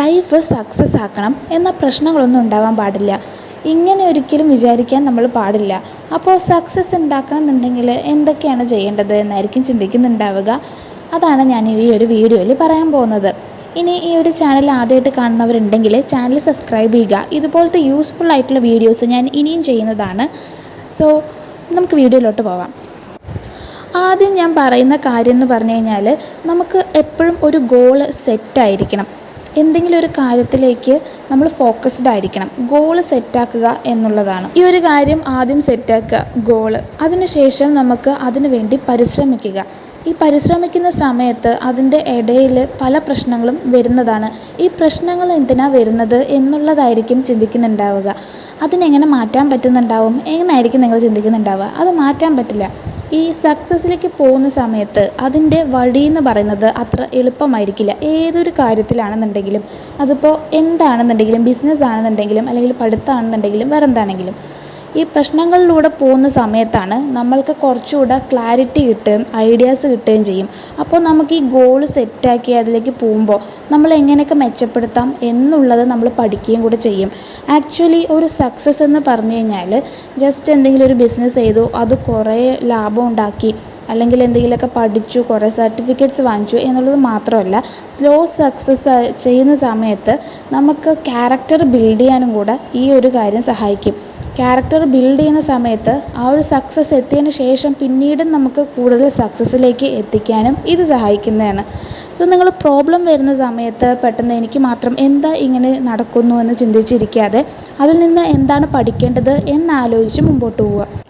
Life success ആക്കണം എന്ന പ്രശ്നങ്ങളൊന്നും ഉണ്ടാവാൻ പാടില്ല. ഇങ്ങനെ ഒരിക്കലും വിചാരിക്കാൻ നമ്മൾ പാടില്ല. അപ്പോൾ സക്സസ് ഉണ്ടാക്കണം എന്നുണ്ടെങ്കിൽ എന്തൊക്കെയാണ് ചെയ്യേണ്ടത് എന്നായിരിക്കും ചിന്തിക്കുന്നുണ്ടാവുക. അതാണ് ഞാൻ ഈ ഒരു വീഡിയോയിൽ പറയാൻ പോകുന്നത്. ഇനി ഈ ഒരു ചാനൽ ആദ്യമായിട്ട് കാണുന്നവരുണ്ടെങ്കിൽ ചാനൽ സബ്സ്ക്രൈബ് ചെയ്യുക. ഇതുപോലത്തെ യൂസ്ഫുൾ ആയിട്ടുള്ള വീഡിയോസ് ഞാൻ ഇനിയും ചെയ്യുന്നതാണ്. സോ നമുക്ക് വീഡിയോയിലോട്ട് പോവാം ആദ്യം ഞാൻ പറയുന്ന കാര്യം എന്ന് പറഞ്ഞു കഴിഞ്ഞാൽ നമുക്ക് എപ്പോഴും ഒരു ഗോൾ സെറ്റായിരിക്കണം എന്തെങ്കിലും ഒരു കാര്യത്തിലേക്ക് നമ്മൾ ഫോക്കസ്ഡ് ആയിരിക്കണം. ഗോൾ സെറ്റാക്കുക എന്നുള്ളതാണ്. ഈ ഒരു കാര്യം ആദ്യം സെറ്റാക്കുക ഗോൾ അതിനുശേഷം നമുക്ക് അതിനുവേണ്ടി പരിശ്രമിക്കുക. ഈ പരിശ്രമിക്കുന്ന സമയത്ത് അതിന്റെ ഇടയിൽ പല പ്രശ്നങ്ങളും വരുന്നതാണ്. ഈ പ്രശ്നങ്ങൾ എന്തിനാണ് വരുന്നത് എന്നുള്ളതായിരിക്കും ചിന്തിക്കുന്നുണ്ടാവുക. അതിനെങ്ങനെ മാറ്റാൻ പറ്റുന്നുണ്ടാവും എന്നായിരിക്കും നിങ്ങൾ ചിന്തിക്കുന്നുണ്ടാവുക. അത് മാറ്റാൻ പറ്റില്ല. ഈ സക്സസ്സിലേക്ക് പോകുന്ന സമയത്ത് അതിന്റെ വഴി എന്ന് പറയുന്നത് അത്ര എളുപ്പമായിരിക്കില്ല. ഏതൊരു കാര്യത്തിലാണെന്നുണ്ടെങ്കിലും അതിപ്പോൾ എന്താണെന്നുണ്ടെങ്കിലും ബിസിനസ് ആണെന്നുണ്ടെങ്കിലും അല്ലെങ്കിൽ പഠിത്തമാണെന്നുണ്ടെങ്കിലും വേറെ എന്താണെങ്കിലും ഈ പ്രശ്നങ്ങളിലൂടെ പോകുന്ന സമയത്താണ് നമ്മൾക്ക് കുറച്ചുകൂടെ ക്ലാരിറ്റി കിട്ടുകയും ഐഡിയാസ് കിട്ടുകയും ചെയ്യും. അപ്പോൾ നമുക്ക് ഈ ഗോൾ സെറ്റാക്കി അതിലേക്ക് പോകുമ്പോൾ നമ്മൾ എങ്ങനെയൊക്കെ മെച്ചപ്പെടുത്താം എന്നുള്ളത് നമ്മൾ പഠിക്കുകയും കൂടെ ചെയ്യും. ആക്ച്വലി ഒരു സക്സസ് എന്ന് പറഞ്ഞു കഴിഞ്ഞാൽ ജസ്റ്റ് എന്തെങ്കിലും ഒരു ബിസിനസ് ചെയ്തു അത് കുറേ ലാഭം ഉണ്ടാക്കി അല്ലെങ്കിൽ എന്തെങ്കിലുമൊക്കെ പഠിച്ചു കുറേ സർട്ടിഫിക്കറ്റ്സ് വാങ്ങിച്ചു എന്നുള്ളത് മാത്രമല്ല സ്ലോ സക്സസ് ചെയ്യുന്ന സമയത്ത് നമുക്ക് ക്യാരക്ടർ ബിൽഡ് ചെയ്യാനും കൂടെ ഈ ഒരു കാര്യം സഹായിക്കും. ക്യാരക്ടർ ബിൽഡ് ചെയ്യുന്ന സമയത്ത് ആ ഒരു സക്സസ് എത്തിയതിന് ശേഷം പിന്നീട് നമുക്ക് കൂടുതൽ സക്സസ്സിലേക്ക് എത്തിക്കാനും ഇത് സഹായിക്കുന്നതാണ്. സോ നിങ്ങൾ പ്രോബ്ലം വരുന്ന സമയത്ത് പെട്ടെന്ന് എനിക്ക് മാത്രം എന്താ ഇങ്ങനെ നടക്കുന്നു എന്ന് ചിന്തിച്ചിരിക്കാതെ അതിൽ നിന്ന് എന്താണ് പഠിക്കേണ്ടത് എന്നാലോചിച്ച് മുമ്പോട്ട് പോവുക.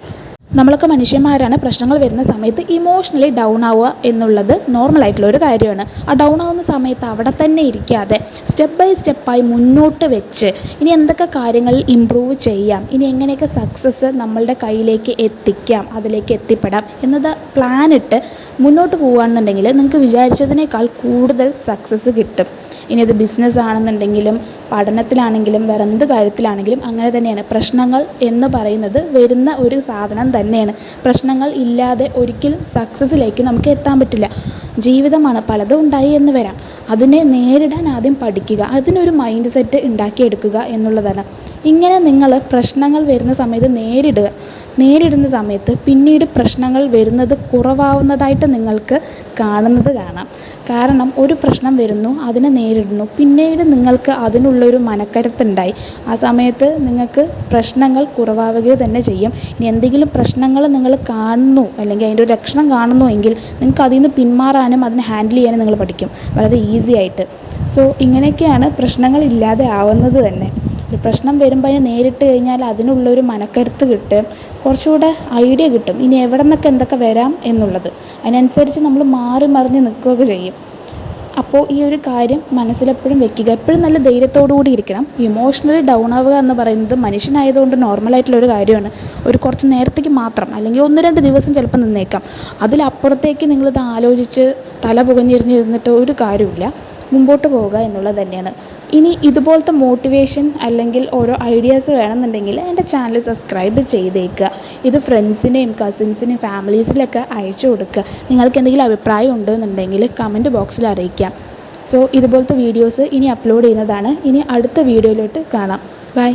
നമ്മളൊക്കെ മനുഷ്യന്മാരാണ്. പ്രശ്നങ്ങൾ വരുന്ന സമയത്ത് ഇമോഷണലി ഡൗൺ ആവുക എന്നുള്ളത് നോർമൽ ആയിട്ടുള്ള ഒരു കാര്യമാണ്. ആ ഡൗൺ ആവുന്ന സമയത്ത് അവിടെ തന്നെ ഇരിക്കാതെ സ്റ്റെപ്പ് ബൈ സ്റ്റെപ്പായി മുന്നോട്ട് വെച്ച് ഇനി എന്തൊക്കെ കാര്യങ്ങൾ ഇമ്പ്രൂവ് ചെയ്യാം ഇനി എങ്ങനെയൊക്കെ സക്സസ് നമ്മളുടെ കയ്യിലേക്ക് എത്തിക്കാം അതിലേക്ക് എത്തിപ്പെടാം എന്നത് പ്ലാൻ ഇട്ട് മുന്നോട്ട് പോകുകയാണെന്നുണ്ടെങ്കിൽ നിങ്ങൾക്ക് വിചാരിച്ചതിനേക്കാൾ കൂടുതൽ സക്സസ് കിട്ടും. ഇനി അത് ബിസിനസ് ആണെന്നുണ്ടെങ്കിലും പഠനത്തിലാണെങ്കിലും വേറെ എന്ത് കാര്യത്തിലാണെങ്കിലും അങ്ങനെ തന്നെയാണ്. പ്രശ്നങ്ങൾ എന്ന് പറയുന്നത് വരുന്ന ഒരു സാധനം തന്നെയാണ്. പ്രശ്നങ്ങൾ ഇല്ലാതെ ഒരിക്കലും സക്സസ്സിലേക്ക് നമുക്ക് എത്താൻ പറ്റില്ല. ജീവിതമാണ് പലതും ഉണ്ടായി എന്ന് വരാം. അതിനെ നേരിടാൻ ആദ്യം പഠിക്കുക. അതിനൊരു മൈൻഡ് സെറ്റ് ഉണ്ടാക്കിയെടുക്കുക എന്നുള്ളതാണ്. ഇങ്ങനെ നിങ്ങൾ പ്രശ്നങ്ങൾ വരുന്ന സമയത്ത് നേരിടുക. നേരിടുന്ന സമയത്ത് പിന്നീട് പ്രശ്നങ്ങൾ വരുന്നത് കുറവാവുന്നതായിട്ട് നിങ്ങൾക്ക് കാണുന്നത് കാണാം. കാരണം ഒരു പ്രശ്നം വരുന്നു അതിനെ നേരിടുന്നു. പിന്നീട് നിങ്ങൾക്ക് അതിനുള്ളൊരു മനക്കരുത്തുണ്ടായി. ആ സമയത്ത് നിങ്ങൾക്ക് പ്രശ്നങ്ങൾ കുറവാവുക തന്നെ ചെയ്യും. ഇനി എന്തെങ്കിലും പ്രശ്നങ്ങൾ നിങ്ങൾ കാണുന്നു അല്ലെങ്കിൽ അതിന്റെ ഒരു ലക്ഷണം കാണുന്നു എങ്കിൽ നിങ്ങൾക്ക് അതിൽ നിന്ന് പിന്മാറാനും അതിനെ ഹാൻഡിൽ ചെയ്യാനും നിങ്ങൾ പഠിക്കും. വളരെ ഈസി ആയിട്ട്. സോ ഇങ്ങനെയൊക്കെയാണ് പ്രശ്നങ്ങൾ ഇല്ലാതെ ആവുന്നത് തന്നെ. ഒരു പ്രശ്നം വരുമ്പോൾ അതിനെ നേരിട്ട് കഴിഞ്ഞാൽ അതിനുള്ളൊരു മനക്കരുത്ത് കിട്ടും. കുറച്ചുകൂടെ ഐഡിയ കിട്ടും. ഇനി എവിടെ നിന്നൊക്കെ എന്തൊക്കെ വരാം എന്നുള്ളത്. അതിനനുസരിച്ച് നമ്മൾ മാറി മറിഞ്ഞ് നിൽക്കുകയൊക്കെ ചെയ്യും. അപ്പോൾ ഈ ഒരു കാര്യം മനസ്സിലെപ്പോഴും വെക്കുക. എപ്പോഴും നല്ല ധൈര്യത്തോടു കൂടി ഇരിക്കണം. ഇമോഷണലി ഡൗൺ ആവുക എന്ന് പറയുന്നത് മനുഷ്യനായതുകൊണ്ട് നോർമലായിട്ടുള്ള ഒരു കാര്യമാണ്. ഒരു കുറച്ച് നേരത്തേക്ക് മാത്രം അല്ലെങ്കിൽ ഒന്ന് രണ്ട് ദിവസം ചിലപ്പോൾ നിന്നേക്കാം. അതിലപ്പുറത്തേക്ക് നിങ്ങളിത് ആലോചിച്ച് തല പുകഞ്ഞിരുന്നിരുന്നിട്ട് ഒരു കാര്യമില്ല മുമ്പോട്ട് പോവുക എന്നുള്ളത് തന്നെയാണ്. ഇനി ഇതുപോലത്തെ മോട്ടിവേഷൻ അല്ലെങ്കിൽ ഓരോ ഐഡിയാസ് വേണമെന്നുണ്ടെങ്കിൽ എന്റെ ചാനൽ സബ്സ്ക്രൈബ് ചെയ്തേക്കുക. ഇത് ഫ്രണ്ട്സിനെയും കസിൻസിനെയും ഫാമിലീസിലൊക്കെ അയച്ചു കൊടുക്കുക. നിങ്ങൾക്ക് എന്തെങ്കിലും അഭിപ്രായം ഉണ്ടെന്നുണ്ടെങ്കിൽ കമന്റ് ബോക്സിൽ അറിയിക്കാം. സോ ഇതുപോലത്തെ വീഡിയോസ് ഇനി അപ്ലോഡ് ചെയ്യുന്നതാണ്. ഇനി അടുത്ത വീഡിയോയിലോട്ട് കാണാം. ബൈ